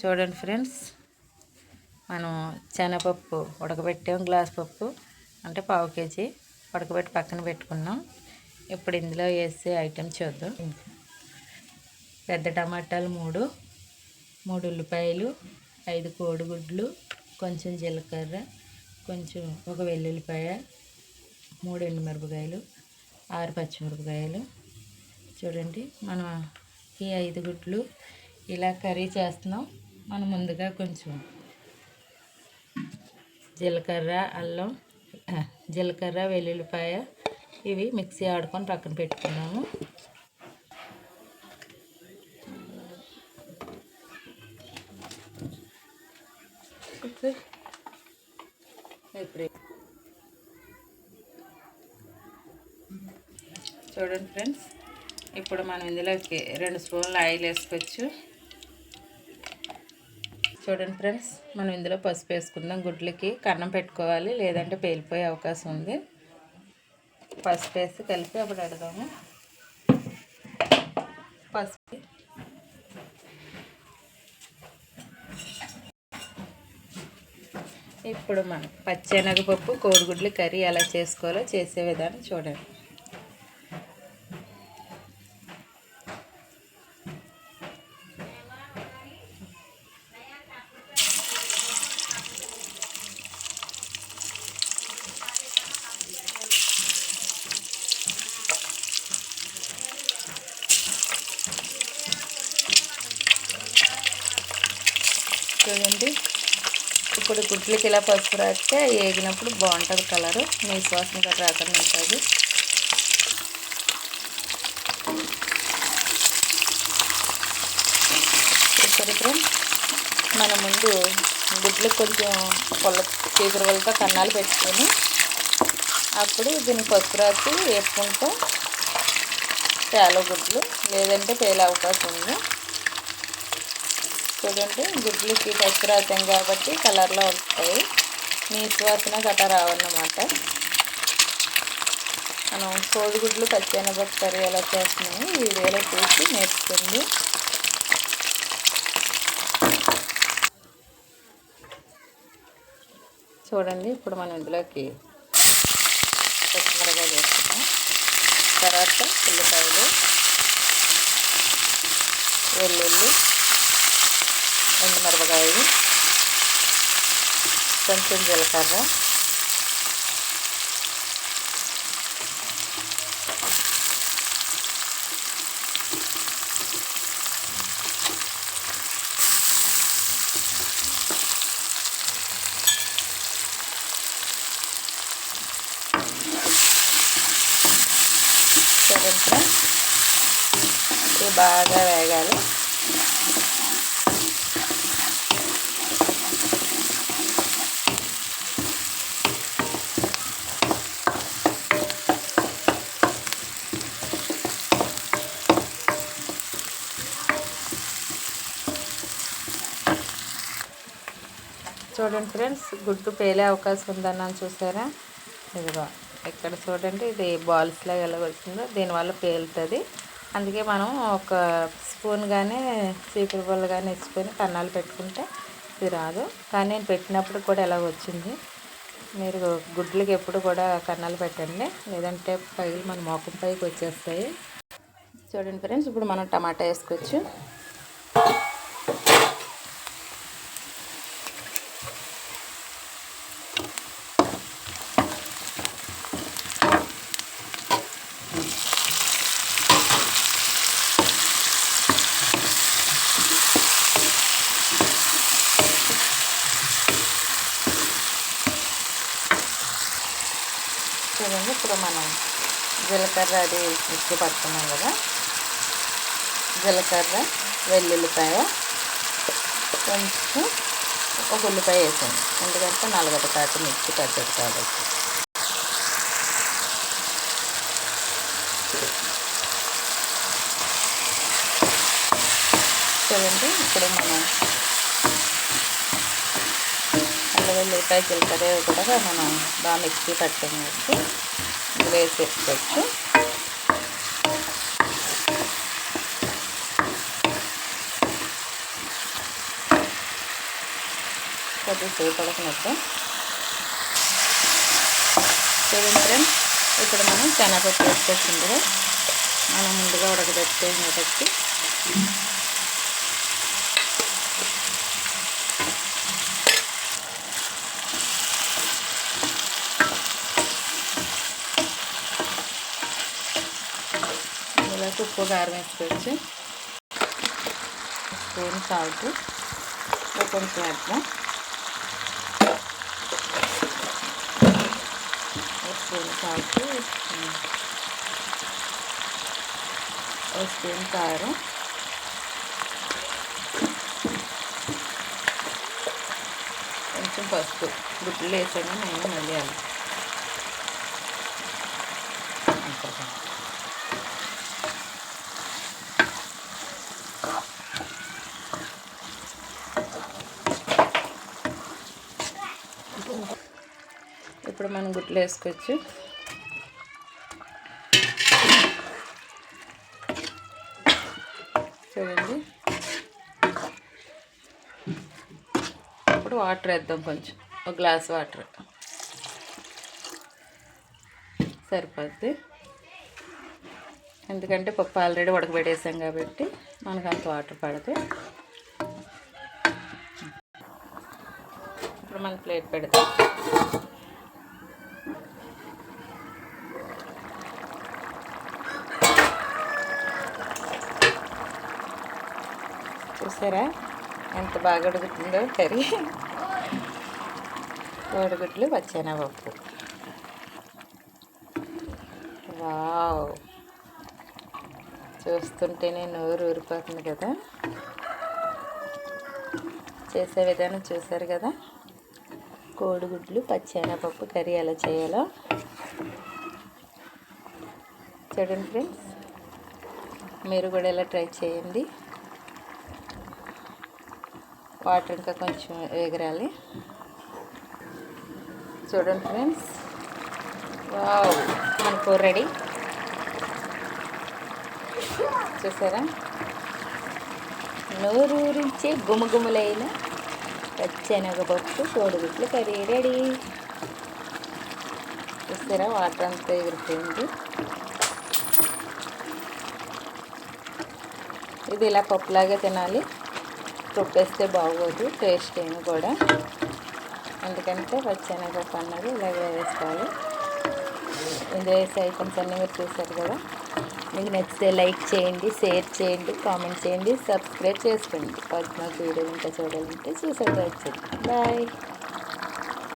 చూడండి ఫ్రెండ్స్ మనం శనగపప్పు ఉడకబెట్టాం గ్లాస్ పప్పు అంటే పావు కేజీ ఉడకబెట్టి పక్కన పెట్టుకున్నాం. ఇప్పుడు ఇందులో వేసే ఐటెం చూద్దాం. పెద్ద టమాటాలు మూడు మూడు ఉల్లిపాయలు ఐదు కోడిగుడ్లు కొంచెం జీలకర్ర కొంచెం ఒక వెల్లుల్లిపాయ మూడు ఎండుమిరపకాయలు ఆరు పచ్చిమిరపకాయలు. చూడండి మనం ఈ ఐదు గుడ్లు ఇలా కర్రీ చేస్తున్నాం. మనం ముందుగా కొంచెం జీలకర్ర అల్లం జీలకర్ర వెల్లుల్లిపాయ ఇవి మిక్సీ ఆడుకొని పక్కన పెట్టుకున్నాము. చూడండి ఫ్రెండ్స్ ఇప్పుడు మనం ఇందులోకి రెండు స్పూన్లు ఆయిల్ వేసుకోవచ్చు. చూడండి ఫ్రెండ్స్ మనం ఇందులో పసుపు వేసుకుందాం. గుడ్లకి కన్నం పెట్టుకోవాలి లేదంటే పేలిపోయే అవకాశం ఉంది. పసుపు వేసి కలిపి అప్పుడు అడదాము పసుపు. ఇప్పుడు మనం పచ్చెనగపప్పు కోడిగుడ్లు కర్రీ ఎలా చేసుకోవాలో చేసే విధానం చూడండి. చూడండి. ఇప్పుడు గుడ్లకి ఇలా పసుపు రాస్తే వేగినప్పుడు బాగుంటుంది కలరు. నీ శ్వాసం కూడా రాకుండా ఉంటుంది. ఇప్పుడు మన ముందు గుడ్లకు కొంచెం పొల్ల చీపురు వలతో కన్నాలు పెట్టుకొని అప్పుడు దీన్ని పసుపు రాసి వేసుకుంటాం తేలగుడ్లు గుడ్లు. లేదంటే తేలే అవకాశం ఉంది. చూడండి. గుడ్లకి పచ్చి రాసాం కాబట్టి కలర్లో వస్తాయి నీ సువాసన గట్రా రావన్నమాట. మనం కోడిగుడ్లు పచ్చెనగొట్టు కర్రీ ఎలా చేస్తున్నాము ఈ వీడియోలో చూసి నేర్చుకుంది చూడండి ఇప్పుడు మనం ఇందులోకి పచ్చిమిరకాయలు వేసుకున్నాం తర్వాత ఉల్లిపాయలు వెల్లుల్లి ఎండు మిరపకాయలు కొంచెం జీలకర్ర సరే ఇవి బాగా వేగాలి. చూడండి ఫ్రెండ్స్ గుడ్డు పేలే అవకాశం ఉందన్నాను చూసారా? ఇదిగో ఇక్కడ చూడండి ఇది బాల్స్ లాగా ఎలా వచ్చిందో దీనివల్ల పేలుతుంది. అందుకే మనం ఒక స్పూన్ కానీ చీపురు బొల్ల కానీ ఇచ్చుకొని కన్నాలు పెట్టుకుంటే ఇది రాదు. కానీ నేను పెట్టినప్పుడు కూడా ఎలా వచ్చింది? మీరు గుడ్లకి ఎప్పుడు కూడా కన్నాలు పెట్టండి. లేదంటే పైలు మన మోకం పైకి వచ్చేస్తాయి. చూడండి ఫ్రెండ్స్ ఇప్పుడు మనం టమాటా వేసుకోవచ్చు. చూడండి. ఇప్పుడు మనం జీలకర్ర అది మిక్సీ పట్టుకున్నాం కదా. జీలకర్ర వెల్లుల్లిపాయ కొంచెం ఒక ఉల్లిపాయ వేసాను ఎందుకంటే నలగడ కాటు మిక్సీ పెద్దది కాబట్టి. చూడండి ఇప్పుడు మనం వెల్లుల్లిపాయ జీలకర్ర కూడా మనం బాగా మిక్సీ పట్టుకోవచ్చు వేసి పెట్టుకోవచ్చు కొద్దిగా సేపు ఉడకనట్టు చూడండి ఫ్రెండ్స్ ఇప్పుడు మనం శనగపప్పు వేసుకొచ్చింది మనం ముందుగా ఉడకబెట్టుకుని పెట్టి ఉప్పు కారం వేసుకోవచ్చు స్పూన్ సాల్ట్ కొంచెం వేద్దాం స్పూన్ సాల్ట్ స్పూన్ కారం. కొంచెం పసుపు. గుడ్లు వేసాను నేను మళ్ళీ ఇప్పుడు మనం గుడ్లు వేసుకోవచ్చు. చూడండి. ఇప్పుడు వాటర్ వేద్దాం కొంచెం. ఒక గ్లాస్ వాటర్. సరిపోద్ది. ఎందుకంటే పప్పు ఆల్రెడీ ఉడకబెట్టేసాం కాబట్టి మనకు అంత వాటర్ పడితే ఇప్పుడు మనం ప్లేట్ పెడతాం. చూసారా? ఎంత బాగా ఉడుకుతుందో కర్రీ. కోడిగుడ్లు పప్పు. వావ్! చూస్తుంటేనే నోరు ఊరిపోతుంది కదా. చేసే విధానం చూసారు కదా? కోడిగుడ్లు పప్పు కర్రీ ఎలా చేయాలో. చూడండి ఫ్రెండ్స్ మీరు కూడా ఎలా ట్రై చేయండి. వాటర్ ఇంకా కొంచెం ఎగరాలి చూడండి ఫ్రెండ్స్ వావ్ మనకు రెడీ. చూసారా? నోరూరించే గుమగుమలైన పప్పు కోడిగుడ్లు కర్రీ రెడీ. ఇస్తారా వాటర్ అంతా ఎగిరిపోయింది. ఇది ఇలా పప్పులాగా తినాలి. రుబ్బేస్తే బాగోదు టేస్ట్ ఏమి కూడా. ఎందుకంటే పచ్చెనగపప్పు అన్నది ఇలాగే వేసుకోవాలి. ఇందులో వేసే ఐటమ్స్ అన్నీ మీరు చూసారు కదా. మీకు నచ్చితే లైక్ చేయండి షేర్ చేయండి కామెంట్ చేయండి సబ్స్క్రైబ్ చేసుకోండి. పద్మ వీడియో ఇంకా చూడాలంటే చూసే బాయ్.